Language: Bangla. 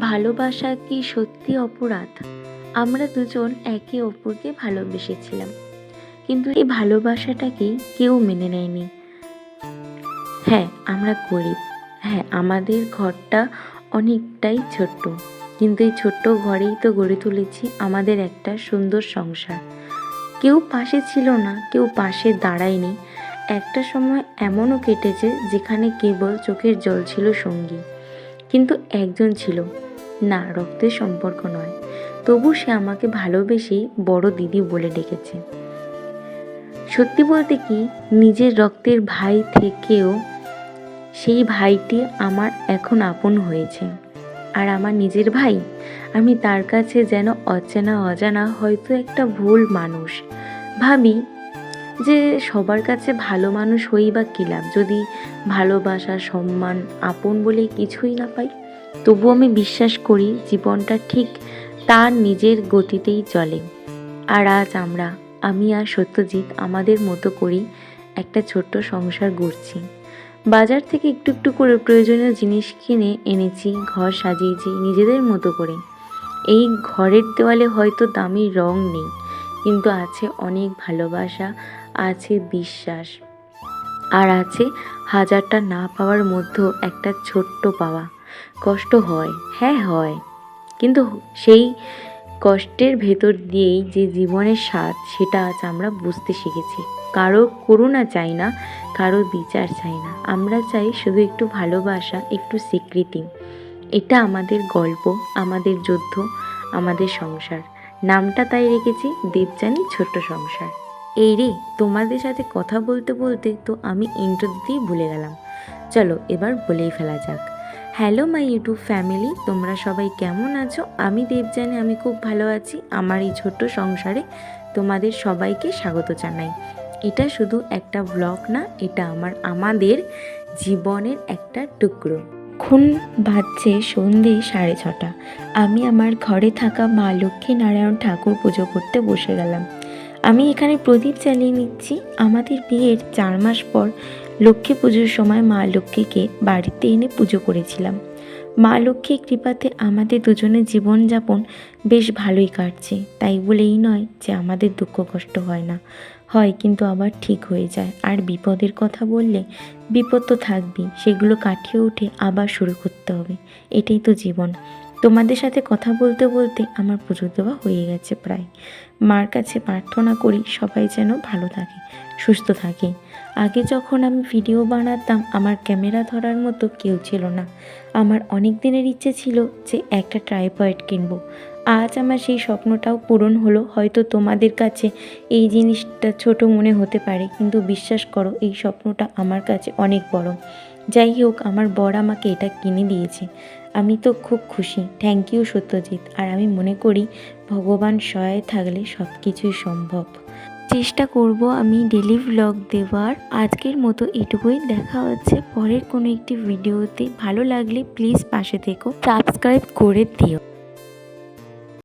ভালোবাসা কি সত্যি অপরাধ? আমরা দুজন একে অপরকে ভালোবেসেছিলাম। কিন্তু এই ভালোবাসাটাকে কেউ মেনে নেয়নি? হ্যাঁ আমরা গরিব। হ্যাঁ আমাদের ঘরটা অনেকটাই ছোট্ট। কিন্তু এই ছোট্ট ঘরেই তো গড়ে তুলেছি আমাদের একটা সুন্দর সংসার। কেউ পাশে ছিল না, কেউ পাশে দাঁড়ায়নি। একটা সময় এমনও কেটেছে যেখানে কেবল চোখের জল ছিল সঙ্গী। কিন্তু একজন ছিল। না, রক্তের সম্পর্ক নয়। তবু সে আমাকে ভালোবেসে বড় দিদি বলে ডেকেছে। সত্যি বলতে কি, নিজের রক্তের ভাই থেকেও সেই ভাইটি আমার এখন আপন হয়েছে। আর আমার নিজের ভাই? আমি তার কাছে যেন অচেনা অজানা হয়তো একটা ভুল মানুষ। ভাবি যে সবার কাছে ভালো মানুষ হই বা কী লাভ? যদি ভালোবাসা, সম্মান, আপন বলে কিছুই না পাই, তবু আমি বিশ্বাস করি জীবনটা ঠিক তার নিজের গতিতেই চলে। আর আজ আমরা, আমি আর সত্যজিৎ আমাদের মতো করেই একটা ছোট্ট সংসার গড়ছি। বাজার থেকে একটু একটু করে প্রয়োজনীয় জিনিস কিনে এনেছি, ঘর সাজিয়েছি নিজেদের মতো করে। এই ঘরের দেওয়ালে হয়তো দামি রং নেই। কিন্তু আছে অনেক ভালোবাসা, আছে বিশ্বাস। আর আছে হাজারটা না পাওয়ার মধ্যেও একটা ছোট্ট পাওয়া। কষ্ট হয় হ্যাঁ হয়। কিন্তু সেই কষ্টের ভেতর দিয়েই যে জীবনের স্বাদ, সেটা আজ আমরা বুঝতে শিখেছি। কারও করুণা চাই না, কারও বিচার চাই না। আমরা চাই শুধু একটু ভালোবাসা, একটু স্বীকৃতি। এটা আমাদের গল্প, আমাদের যুদ্ধ, আমাদের সংসার। নামটা তাই রেখেছি দেবযানী ছোট্ট সংসার। এই রে, তোমাদের সাথে কথা বলতে বলতে তো আমি ইন্ট্রো দিতেই ভুলে গেলাম। চলো, এবার বলেই ফেলা যাক। হ্যালো মাই ইউটিউব ফ্যামিলি তোমরা সবাই কেমন আছো? আমি দেবজানি আমি খুব ভালো আছি। আমার এই ছোট্ট সংসারে তোমাদের সবাইকে স্বাগত জানাই। এটা শুধু একটা ব্লগ না, এটা আমার, আমাদের জীবনের একটা টুকরো। এখন বাজছে সন্ধে সাড়ে ছটা। আমি আমার ঘরে থাকা মা লক্ষ্মী নারায়ণ ঠাকুর পুজো করতে বসে গেলাম। আমি এখানে প্রদীপ জ্বালিয়ে নিচ্ছি। আমাদের বিয়ের চার মাস পর লক্ষ্মী পুজোর সময় মা লক্ষ্মীকে বাড়িতে এনে পুজো করেছিলাম। মা লক্ষ্মীর কৃপাতে আমাদের দুজনের জীবনযাপন বেশ ভালোই কাটছে। তাই বলেই নয় যে আমাদের দুঃখ কষ্ট হয় না। হয় কিন্তু আবার ঠিক হয়ে যায়। আর বিপদের কথা বললে বিপদ তো থাকবেই। সেগুলো কাটিয়ে উঠে আবার শুরু করতে হবে। এটাই তো জীবন। তোমাদের সাথে কথা বলতে বলতে আমার পুজো দেওয়া হয়ে গেছে প্রায়। মার কাছে প্রার্থনা করি সবাই যেন ভালো থাকে, সুস্থ থাকে। আগে যখন আমি ভিডিও বানাতাম, আমার ক্যামেরা ধরার মতো কেউ ছিল না। আমার অনেক দিনের ইচ্ছে ছিল যে একটা ট্রাইপয়েড কিনবো। আজ আমার সেই স্বপ্নটাও পূরণ হলো। হয়তো তোমাদের কাছে এই জিনিসটা ছোট মনে হতে পারে, কিন্তু বিশ্বাস করো, এই স্বপ্নটা আমার কাছে অনেক বড়। যাই হোক, আমার বর আমাকে এটা কিনে দিয়েছে। আমি তো খুব খুশি। Thank you Satyajit. আর আমি মনে করি, ভগবান সহায় থাকলে সব কিছুই সম্ভব। চেষ্টা করব আমি ডেলি ভ্লগ দেওয়ার। আজকের মতো এটুকুই। দেখা হচ্ছে পরের কোনো একটি ভিডিওতে ভালো লাগলে প্লিজ পাশে থেকো। সাবস্ক্রাইব করে দিও।